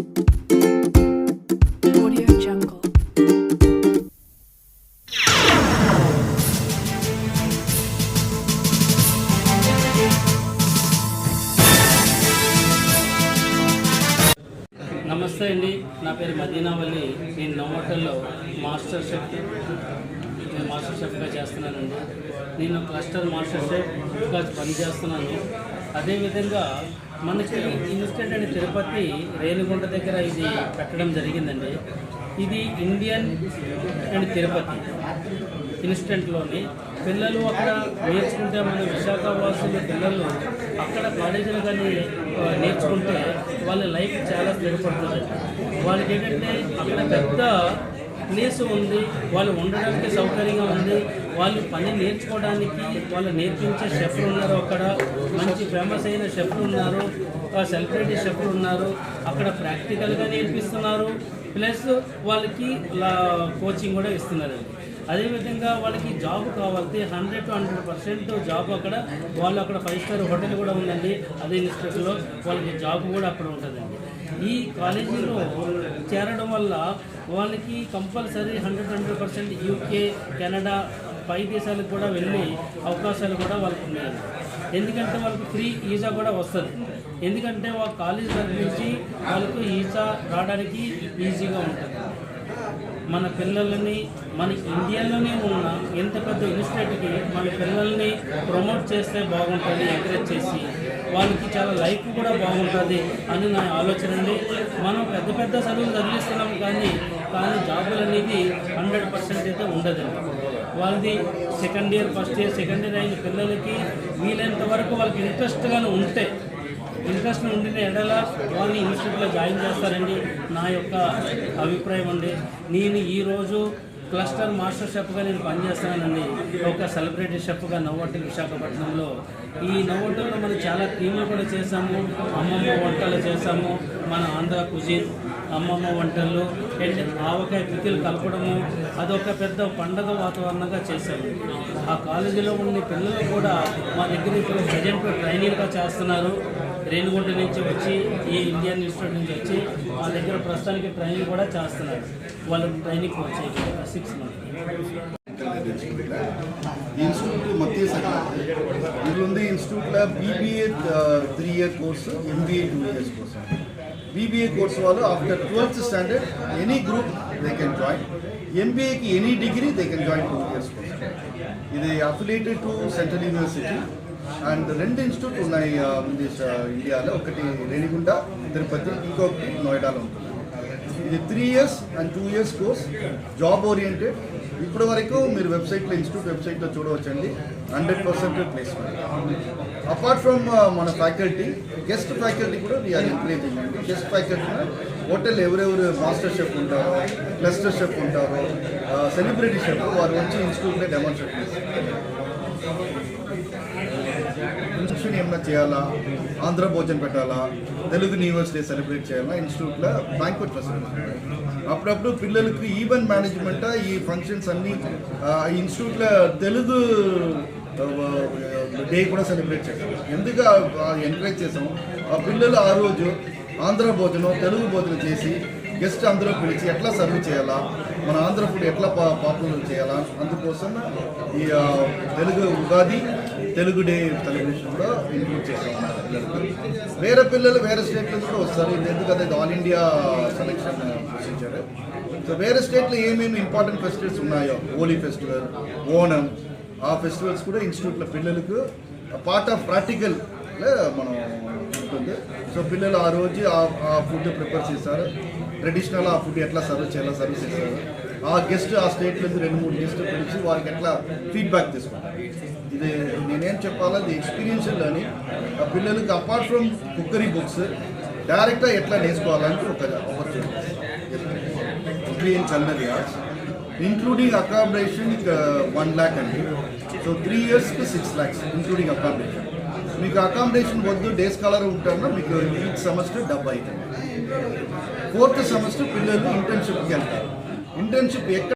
నమస్తే అండి. నా పేరు మదీనావల్లి నేను నోమోటల్లో మాస్టర్ షెఫ్ నేను మాస్టర్ షెఫ్గా చేస్తున్నానండి. నేను క్లస్టర్ మాస్టర్ షెఫ్గా పనిచేస్తున్నాను. అదేవిధంగా మనకి ఇన్స్టెంట్ అండ్ తిరుపతి రేణిగుంట దగ్గర ఇది పెట్టడం జరిగిందండి. ఇది ఇండియన్ అండ్ తిరుపతి ఇన్స్టెంట్లోని పిల్లలు అక్కడ నేర్చుకుంటే మన విశాఖ వాసుల పిల్లలు అక్కడ కాలేజీలు కానీ నేర్చుకుంటే వాళ్ళ లైఫ్ చాలా స్థిరపడుతుంది. వాళ్ళకి ఏంటంటే అక్కడ పెద్ద ప్లేస్ ఉంది వాళ్ళు ఉండడానికి సౌకర్యంగా ఉంది వాళ్ళు పని నేర్చుకోవడానికి వాళ్ళు నేర్పించే షెఫ్లు ఉన్నారు అక్కడ మంచి ఫేమస్ అయిన షెఫ్లు ఉన్నారు సెలబ్రిటీ షెఫ్లు ఉన్నారు అక్కడ ప్రాక్టికల్గా నేర్పిస్తున్నారు ప్లస్ వాళ్ళకి కోచింగ్ కూడా ఇస్తున్నారు అదేవిధంగా వాళ్ళకి జాబ్ కావాలంటే hundred to hundred percent job అక్కడ వాళ్ళు అక్కడ ఫైవ్ స్టార్ హోటల్ కూడా ఉందండి అదే ఇన్స్టిట్యూట్లో వాళ్ళకి జాబ్ కూడా అక్కడ ఉంటుందండి. ఈ కాలేజీలో చేరడం వల్ల వాళ్ళకి compulsory hundred hundred percent UK Canada పై దేశాలకు కూడా వెళ్ళి అవకాశాలు కూడా వాళ్ళకి ఉన్నాయి. ఎందుకంటే వాళ్ళకి ఫ్రీ ఈజా కూడా వస్తుంది. ఎందుకంటే వాళ్ళ కాలేజ్ తరఫు నుంచి వాళ్ళకు ఈజా రావడానికి ఈజీగా ఉంటుంది. మన పిల్లలని మన ఇండియాలోనే ఉన్న ఎంత పెద్ద ఇన్స్టిట్యూట్కి మన పిల్లల్ని ప్రమోట్ చేస్తే బాగుంటుంది ఎంకరేజ్ చేసి వాళ్ళకి చాలా లైఫ్ కూడా బాగుంటుంది అని నా ఆలోచన అండి. మనం పెద్ద పెద్ద చదువులు చదివిస్తున్నాం కానీ కానీ జాబులు అనేది హండ్రెడ్ పర్సెంట్ అయితే ఉండదండి వాళ్ళది second year first year second year అయిన పిల్లలకి వీలైనంత వరకు వాళ్ళకి ఇంట్రెస్ట్గానే ఉంటే ఇంట్రెస్ట్ ఉండిన ఎడల వాళ్ళని ఇన్స్టిట్యూట్లో జాయిన్ చేస్తారండి. నా యొక్క అభిప్రాయం అండి. నేను ఈరోజు క్లస్టర్ మాస్టర్ షెఫ్గా నేను పనిచేస్తానండి ఒక సెలబ్రిటీ షెఫ్గా నవ్వోటల్ విశాఖపట్నంలో. ఈ నవ్వోటల్లో మనం చాలా క్రీములు కూడా చేసాము అమ్మమ్మ వంటలు చేసాము మన ఆంధ్ర కుజిన్ అమ్మమ్మ వంటలు అండ్ ఆవకాయ పికిలు కలపడము. అదొక పెద్ద పండగ వాతావరణంగా చేశాము. ఆ కాలేజీలో ఉన్న పిల్లలు కూడా మా దగ్గర ఇప్పుడు ప్రజెంట్ ట్రైనింగ్గా చేస్తున్నారు. రేణిగుంట నుంచి వచ్చి ఈ ఇండియన్ ఇన్స్టిట్యూట్ నుంచి వచ్చి వాళ్ళ దగ్గర ప్రస్తుతానికి ట్రైనింగ్ కూడా చేస్తున్నారు. వాళ్ళ ట్రైనింగ్ వచ్చాయి. సిక్స్ మంత్ ఇన్స్టిట్యూట్ మత్తే ఇన్స్టిట్యూట్లో BBA three year course MBA two years course BBA course వాళ్ళు after twelfth standard any group they can join ఎంబీఏకి any degree they can join two years course ఇది affiliated to central university and రెండు institute ఉన్నాయి ఇండియాలో. ఒకటి రేణిగుంట తిరుపతి ఇంకొకటి నోయిడాలో ఉంటుంది. ఇది three years and two years course job oriented ఇప్పటి వరకు మీరు వెబ్సైట్లో ఇన్స్టిట్యూట్ వెబ్సైట్లో చూడవచ్చండి. Hundred percent placement apart from మన ఫ్యాకల్టీ గెస్ట్ ఫ్యాకల్టీ కూడా వీఆర్ ఎంకరేజింగ్ అండి గెస్ట్ ఫ్యాకల్టీ హోటల్ ఎవరెవరు మాస్టర్ షెఫ్ ఉంటారో క్లస్టర్ షెఫ్ ఉంటారో uh, సెలబ్రిటీ షెఫ్ వారు వచ్చి ఇన్స్టిట్యూట్లో డెమాన్స్ట్రేట్ చేస్తారు. ఇన్స్టిట్యూషన్ ఏమైనా చేయాలా? ఆంధ్ర భోజనం పెట్టాలా? తెలుగు న్యూవర్స్ డే సెలబ్రేట్ చేయాలా ఇన్స్టిట్యూట్లో బ్యాంక్వెట్ ఫెసిలిటీ అప్పుడప్పుడు పిల్లలకి ఈవెంట్ మేనేజ్మెంట్ ఈ ఫంక్షన్స్ అన్ని ఈ ఇన్స్టిట్యూట్లో తెలుగు డే కూడా సెలబ్రేట్ చేశాం ఎందుకు ఎంకరేజ్ చేసాం ఆ పిల్లలు ఆ రోజు ఆంధ్ర భోజనం తెలుగు భోజనం చేసి గెస్ట్ అందరూ పిలిచి ఎట్లా సర్వ్ చేయాలా? మన ఆంధ్ర ఫుడ్ ఎట్లా పా పాపులర్ చేయాలా? అందుకోసం ఈ తెలుగు ఉగాది తెలుగు డే సెలబ్రేషన్లో ఇంక్లూడ్ చేస్తాం వేరే పిల్లలు వేరే స్టేట్ నుంచి కూడా వస్తారు. ఎందుకంటే all India selection procedure so వేరే స్టేట్లో ఏమేమి ఇంపార్టెంట్ ఫెస్టివల్స్ ఉన్నాయో? హోలీ ఫెస్టివల్ ఓణం ఆ ఫెస్టివల్స్ కూడా ఇన్స్టిట్యూట్లో పిల్లలకు పార్ట్ ఆఫ్ ప్రాక్టికల్ మనం ఉంటుంది. సో పిల్లలు ఆ రోజు ఆ- ఆ ఫుడ్ ప్రిపేర్ చేస్తారు ట్రెడిషనల్ ఆ ఫుడ్ ఎట్లా సర్వ్ చేయాలో సర్వ్ చేస్తారు ఆ గెస్ట్ ఆ స్టేట్ నుంచి రెండు మూడు గెస్ట్ పిలిచి వారికి ఎట్లా ఫీడ్బ్యాక్ తీసుకుంటారు ఇది నేనేం చెప్పాలో? ఇది ఎక్స్పీరియన్షియల్ అని ఆ పిల్లలకి అపార్ట్ ఫ్రమ్ కుక్కరీ బుక్స్ డైరెక్ట్గా ఎట్లా నేర్చుకోవాలని ఒక ఆపర్చునిటీ ఇన్ చల్లరి ఇంక్లూడింగ్ అకామిడేషన్ వన్ ల్యాక్ అండి సో త్రీ ఇయర్స్కి సిక్స్ ల్యాక్స్ ఇంక్లూడింగ్ అకామిడేషన్ మీకు అకామిడేషన్ వద్దు డే స్కాలర్ ఉంటారన్నా మీకు ఈ సెమస్టర్ డబ్బు అవుతుంది. ఫోర్త్ సెమస్టర్ పిల్లలు ఇంటర్న్షిప్కి వెళ్తారు. ఇంటర్న్షిప్ ఎక్కడ